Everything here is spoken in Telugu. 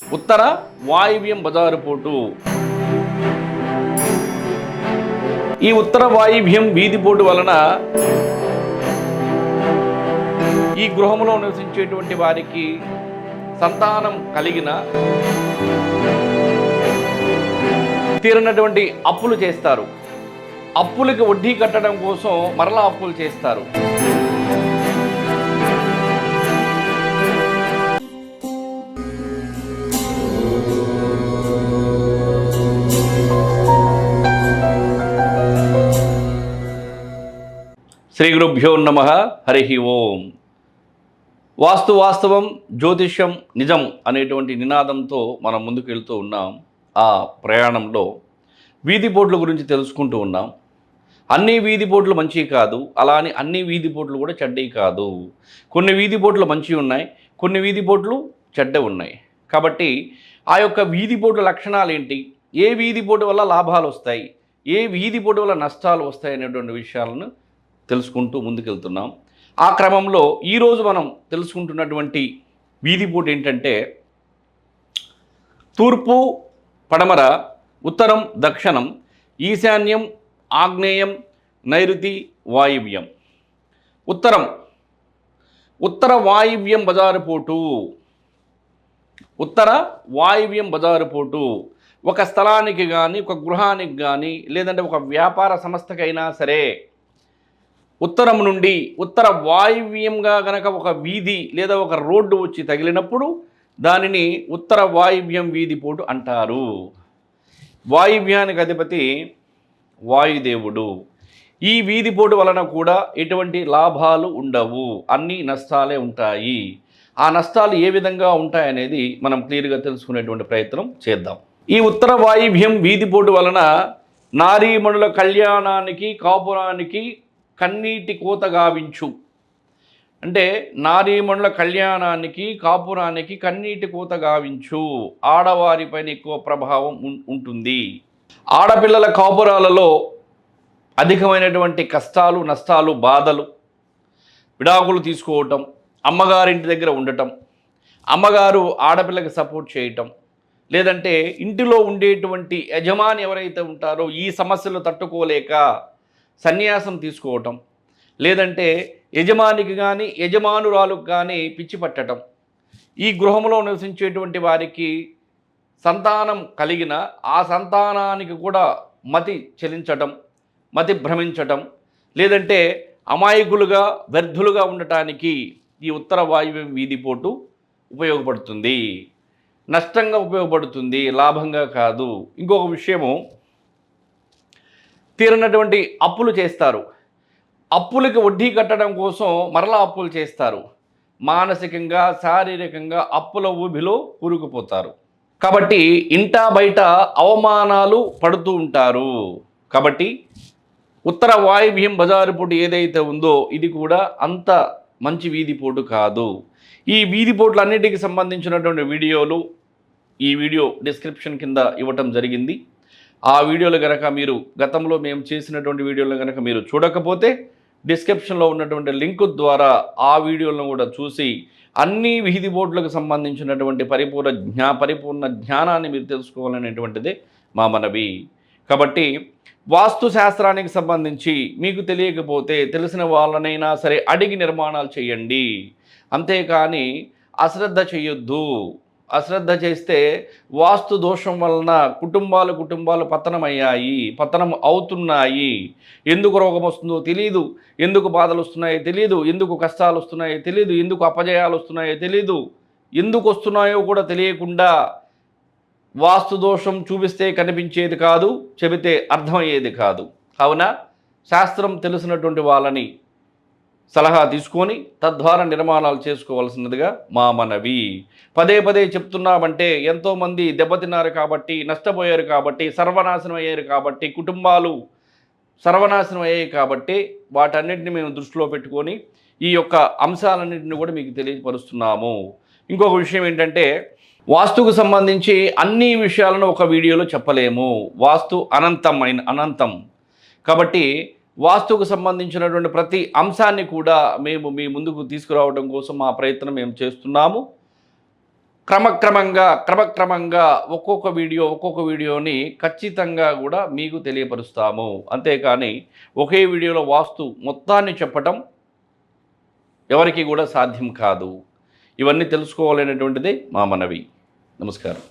ఉత్తర వాయువ్యం బజారు పోటు. ఈ ఉత్తర వాయువ్యం వీధి పోటు వలన ఈ గృహంలో నివసించేటువంటి వారికి సంతానం కలిగిన తీరినటువంటి అప్పులు చేస్తారు. అప్పులకి వడ్డీ కట్టడం కోసం మరలా అప్పులు చేస్తారు. శ్రీ గురుభ్యో నమ హరి ఓం. వాస్తు వాస్తవం జ్యోతిష్యం నిజం అనేటువంటి నినాదంతో మనం ముందుకు వెళ్తూ ఉన్నాం. ఆ ప్రయాణంలో వీధి బోర్డుల గురించి తెలుసుకుంటూ ఉన్నాం. అన్ని వీధి బోర్డులు మంచివి కాదు అలా అని అన్ని వీధి బోర్డులు కూడా చెడ్డవి కాదు. కొన్ని వీధి బోర్డులు మంచివి ఉన్నాయి కొన్ని వీధి బోర్డులు చెడ్డ ఉన్నాయి. కాబట్టి ఆ యొక్క వీధి పోట్ల లక్షణాలు ఏంటి? ఏ వీధి బోర్డు వల్ల లాభాలు వస్తాయి? ఏ వీధి బోర్డు వల్ల నష్టాలు వస్తాయి అనేటువంటి విషయాలను తెలుసుకుంటూ ముందుకెళ్తున్నాం. ఆ క్రమంలో ఈరోజు మనం తెలుసుకుంటున్నటువంటి వీధి పూట ఏంటంటే తూర్పు పడమర ఉత్తరం దక్షిణం ఈశాన్యం ఆగ్నేయం నైరుతి వాయువ్యం. ఉత్తరం ఉత్తర వాయువ్యం బజారు పోటు. ఉత్తర వాయువ్యం బజారు పోటు. ఒక స్థలానికి కానీ ఒక గృహానికి కానీ లేదంటే ఒక వ్యాపార సంస్థకైనా సరే ఉత్తరం నుండి ఉత్తర వాయువ్యంగా గనక ఒక వీధి లేదా ఒక రోడ్డు వచ్చి తగిలినప్పుడు దానిని ఉత్తర వాయువ్యం వీధి పోటు అంటారు. వాయువ్యానికి అధిపతి వాయుదేవుడు. ఈ వీధి పోటు వలన కూడా ఎటువంటి లాభాలు ఉండవు. అన్ని నష్టాలే ఉంటాయి. ఆ నష్టాలు ఏ విధంగా ఉంటాయనేది మనం క్లియర్గా తెలుసుకునేటువంటి ప్రయత్నం చేద్దాం. ఈ ఉత్తర వాయువ్యం వీధిపోటు వలన నారీమణుల కళ్యాణానికి కాపురానికి కన్నీటి కోత గావించు. అంటే నారీమణుల కళ్యాణానికి కాపురానికి కన్నీటి కోత గావించు. ఆడవారిపైన ఎక్కువ ప్రభావం ఉంటుంది. ఆడపిల్లల కాపురాలలో అధికమైనటువంటి కష్టాలు నష్టాలు బాధలు విడాకులు తీసుకోవటం అమ్మగారింటి దగ్గర ఉండటం అమ్మగారు ఆడపిల్లకి సపోర్ట్ చేయటం లేదంటే ఇంటిలో ఉండేటువంటి యజమాని ఎవరైతే ఉంటారో ఈ సమస్యలు తట్టుకోలేక సన్యాసం తీసుకోవటం లేదంటే యజమానికి కానీ యజమానురాలకు కానీ పిచ్చి పట్టడం ఈ గృహంలో నివసించేటువంటి వారికి సంతానం కలిగిన ఆ సంతానానికి కూడా మతి చెలించటం మతి భ్రమించటం లేదంటే అమాయకులుగా వ్యర్థులుగా ఉండటానికి ఈ ఉత్తర వాయువ్యం వీధిపోటు ఉపయోగపడుతుంది. నష్టంగా ఉపయోగపడుతుంది లాభంగా కాదు. ఇంకొక విషయము తీరినటువంటి అప్పులు చేస్తారు. అప్పులకి వడ్డీ కట్టడం కోసం మరలా అప్పులు చేస్తారు. మానసికంగా శారీరకంగా అప్పుల ఊబిలో కూరుకుపోతారు. కాబట్టి ఇంటా బయట అవమానాలు పడుతూ ఉంటారు. కాబట్టి ఉత్తర వాయువ్యం బజారు పోటు ఏదైతే ఉందో ఇది కూడా అంత మంచి వీధి పోటు కాదు. ఈ వీధి పోట్లన్నిటికి సంబంధించినటువంటి వీడియోలు ఈ వీడియో డిస్క్రిప్షన్ కింద ఇవ్వటం జరిగింది. ఆ వీడియోలు కనుక మీరు గతంలో మేము చేసినటువంటి వీడియోలు కనుక మీరు చూడకపోతే డిస్క్రిప్షన్లో ఉన్నటువంటి లింకు ద్వారా ఆ వీడియోలను కూడా చూసి అన్ని వీధి బోర్డులకు సంబంధించినటువంటి పరిపూర్ణ జ్ఞా పరిపూర్ణ జ్ఞానాన్ని మీరు తెలుసుకోవాలనేటువంటిది మా మనవి. కాబట్టి వాస్తు శాస్త్రానికి సంబంధించి మీకు తెలియకపోతే తెలిసిన వాళ్ళనైనా సరే అడిగి నిర్మాణాలు చేయండి. అంతేకాని అశ్రద్ధ చేయొద్దు. అశ్రద్ధ చేస్తే వాస్తు దోషం వలన కుటుంబాలు కుటుంబాలు పతనమయ్యాయి పతనం అవుతున్నాయి. ఎందుకు రోగం వస్తుందో తెలియదు ఎందుకు బాధలు వస్తున్నాయో తెలియదు ఎందుకు కష్టాలు వస్తున్నాయో తెలియదు ఎందుకు అపజయాలు వస్తున్నాయో తెలియదు ఎందుకు వస్తున్నాయో కూడా తెలియకుండా వాస్తు దోషం చూపిస్తే కనిపించేది కాదు చెబితే అర్థమయ్యేది కాదు. కావున శాస్త్రం తెలిసినటువంటి వాళ్ళని సలహా తీసుకొని తద్వారా నిర్మాణాలు చేసుకోవాల్సినదిగా మా మనవి. పదే పదే చెప్తున్నామంటే ఎంతోమంది దెబ్బతిన్నారు కాబట్టి నష్టపోయారు కాబట్టి సర్వనాశనం అయ్యారు కాబట్టి కుటుంబాలు సర్వనాశనం అయ్యాయి కాబట్టి వాటన్నిటిని మేము దృష్టిలో పెట్టుకొని ఈ యొక్క అంశాలన్నింటిని కూడా మీకు తెలియపరుస్తున్నాము. ఇంకొక విషయం ఏంటంటే వాస్తుకు సంబంధించి అన్ని విషయాలను ఒక వీడియోలో చెప్పలేము. వాస్తు అనంతమైన అనంతం. కాబట్టి వాస్తుకు సంబంధించినటువంటి ప్రతి అంశాన్ని కూడా మేము మీ ముందుకు తీసుకురావడం కోసం మా ప్రయత్నం మేము చేస్తున్నాము. క్రమక్రమంగా క్రమక్రమంగా ఒక్కొక్క వీడియో ఒక్కొక్క వీడియోని ఖచ్చితంగా కూడా మీకు తెలియపరుస్తాము. అంతేకాని ఒకే వీడియోలో వాస్తు మొత్తాన్ని చెప్పటం ఎవరికి కూడా సాధ్యం కాదు. ఇవన్నీ తెలుసుకోవాలనేటువంటిది మా మనవి. నమస్కారం.